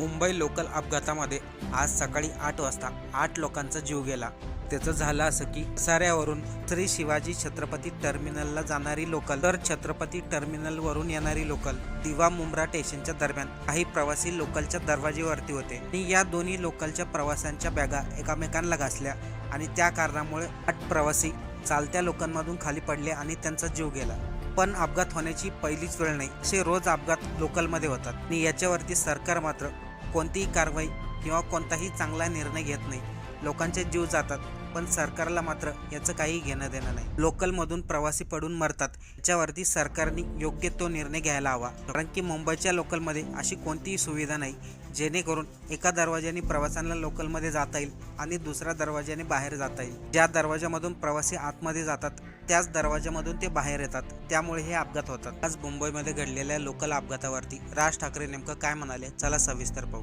Mumbai local अपघातामध्ये आज सकाळी आठ वाजता आठ लोकांचा जीव गेला. त्याचं झालं असं की साऱ्यावरून श्री शिवाजी छत्रपती टर्मिनलला जाणारी लोकल तर छत्रपती टर्मिनलवरून येणारी लोकल दिवा मुंब्रा स्टेशनच्या दरम्यान काही प्रवासी लोकलच्या दरवाजेवरती होते. आणि या दोन्ही लोकलच्या प्रवाशांच्या बॅगा एकामेकांना घासल्या आणि त्या कारणामुळे आठ प्रवासी चालत्या लोकांमधून खाली पडले आणि त्यांचा जीव गेला. पण अपघात होण्याची पहिलीच वेळ नाही. असे रोज अपघात लोकलमध्ये होतात. आणि याच्यावरती सरकार मात्र कोणतीही कारवाई किंवा कोणताही चांगला निर्णय घेत नाही. लोकांचे जीव जातात पण सरकारला मात्र याचं काही घेणं देणं नाही. लोकलमधून प्रवासी पडून मरतात याच्यावरती सरकारने योग्य तो निर्णय घ्यायला हवा. कारण की मुंबईच्या लोकलमध्ये अशी कोणतीही सुविधा नाही जेणेकरून एका दरवाज्याने प्रवाशांना लोकलमध्ये जाता येईल आणि दुसऱ्या दरवाज्याने बाहेर जाता येईल. ज्या दरवाजामधून प्रवासी आतमध्ये जातात त्याच दरवाजामधून ते बाहेर येतात. त्यामुळे हे अपघात होतात. आज मुंबईमध्ये घडलेल्या लोकल अपघातावरती राज ठाकरे नेमकं काय म्हणाले? चला सविस्तर पाहू.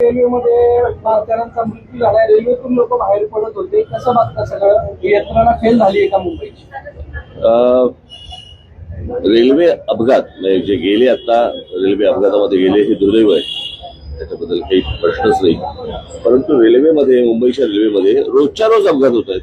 रेल्वेमध्ये मृत्यू झालाय रेल्वेतून लोक बाहेर पडत होते. कसं बघता सगळं? यंत्रणा फेल झाली आहे का मुंबईची? अ, रेल्वे अपघात म्हणजे जे गेले आता रेल्वे अपघातामध्ये गेले हे दुर्दैव आहे. त्याच्याबद्दल काही प्रश्नच नाही. परंतु रेल्वेमध्ये मुंबईच्या रेल्वेमध्ये रोजच्या रोज अपघात होत आहेत.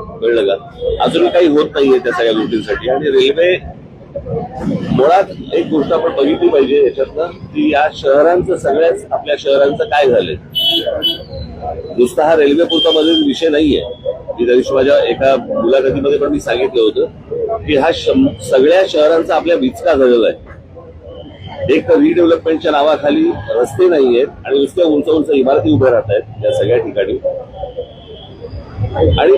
कळलं का? अजून काही होत नाहीये त्या सगळ्या गोष्टींसाठी. आणि रेल्वे मुळात एक गोष्ट आपण बघितली पाहिजे याच्यातनं की या शहरांचं सगळ्याच आपल्या शहरांचं काय झालंय? नुसता हा रेल्वे पुरता मध्ये विषय नाहीये. मी दिवशी माझ्या एका मुलाखतीमध्ये पण मी सांगितलं होतं की हा सगळ्या शहरांचा आपल्या विचका झालेला आहे. एक तर रिडेव्हलपमेंटच्या नावाखाली रस्ते नाही आहेत आणि नुसत्या उंच उंच इमारती उभ्या राहत आहेत या सगळ्या ठिकाणी. आणि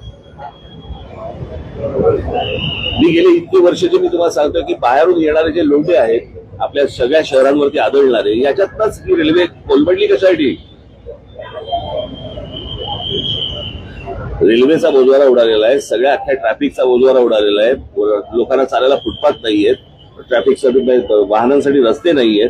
मी गेले इतकी वर्षाचे मी तुम्हाला सांगतो की बाहेरून येणारे जे लोंढे आहेत आपल्या सगळ्या शहरांवरती आदळणारे याच्यातनच ही रेल्वे कोलमडली कशासाठी? रेल्वेचा बोजवारा उडालेला आहे सगळ्या अख्ख्या ट्रॅफिकचा बोजवारा उडालेला आहे. लोकांना चालायला फुटपाथ नाहीयेत ट्रॅफिकसाठी वाहनांसाठी रस्ते नाहीयेत.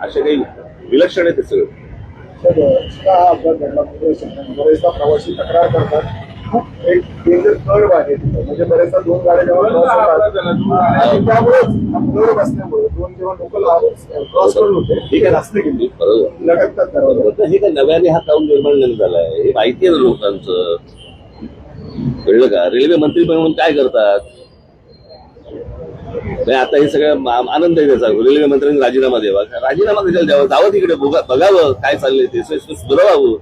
असे काही विलक्षण आहे ते सगळं. हा अपघात घडला बरेचदा प्रवासी तक्रार करतात. खूप एक डेंजर कर्व आहे म्हणजे बरेचदा दोन गाड्या जेव्हा त्यामुळेच कर्व असल्यामुळे दोन जेव्हा लोकल क्रॉस करून होते. ठीक आहे जास्त किमती बरोबर. लटकतात त्यावर हे काय नव्याने हा काऊन निर्माण नाही झालाय? हे माहिती आहे ना लोकांचं. कळलं का? रेल्वे मंत्री म्हणून काय करतात? आता हे सगळं मा- आनंद आहे त्याचा. रेल्वे मंत्र्यांनी राजीनामा द्यावा. राजीनामा कशाला द्यावा. जावं तिकडे बघा- बघावं काय चाललंय ते. सु- सुधारावं.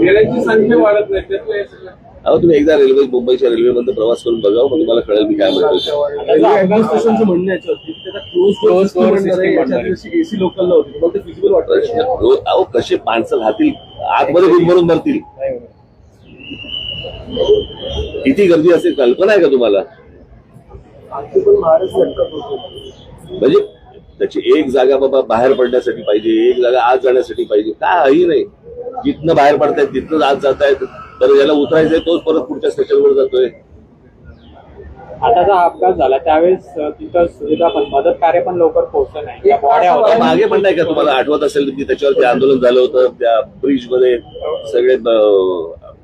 गेल्याची संख्या वाढत नाही. त्यातलं हे सगळं. अहो तुम्ही एकदा रेल्वे मुंबईच्या रेल्वेमध्ये प्रवास करून बघावं मग तुम्हाला कळेल मी काय म्हणतो रेल्वे अहो कसे माणसं राहतील? आतमध्ये भरून भरतील किती गर्दी असेल कल्पना आहे का तुम्हाला? आजची पण महाराष्ट्र लटकत होते. म्हणजे त्याची एक जागा बाबा बाहेर पडण्यासाठी पाहिजे एक जागा आत जाण्यासाठी पाहिजे काही नाही. जिथनं बाहेर पडतायत तिथनं आत जात आहेत तर ज्याला उतरायचंय तोच परत पुढच्या स्टेशनवर जातोय. आता जो अपघात झाला त्यावेळेस तिथं सुविधा पण मदत कार्य पण लवकर पोहोचलं नाही. त्या बॉड्या आता होत्या मागे पण नाही का तुम्हाला आठवत असेल की त्याच्यावरती आंदोलन झालं होतं त्या ब्रिजमध्ये सगळे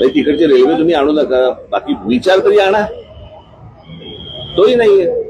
नाही, तिकडची रेल्वे तुम्ही आणू नका. बाकी विचार तरी आणा. तोही नाहीये.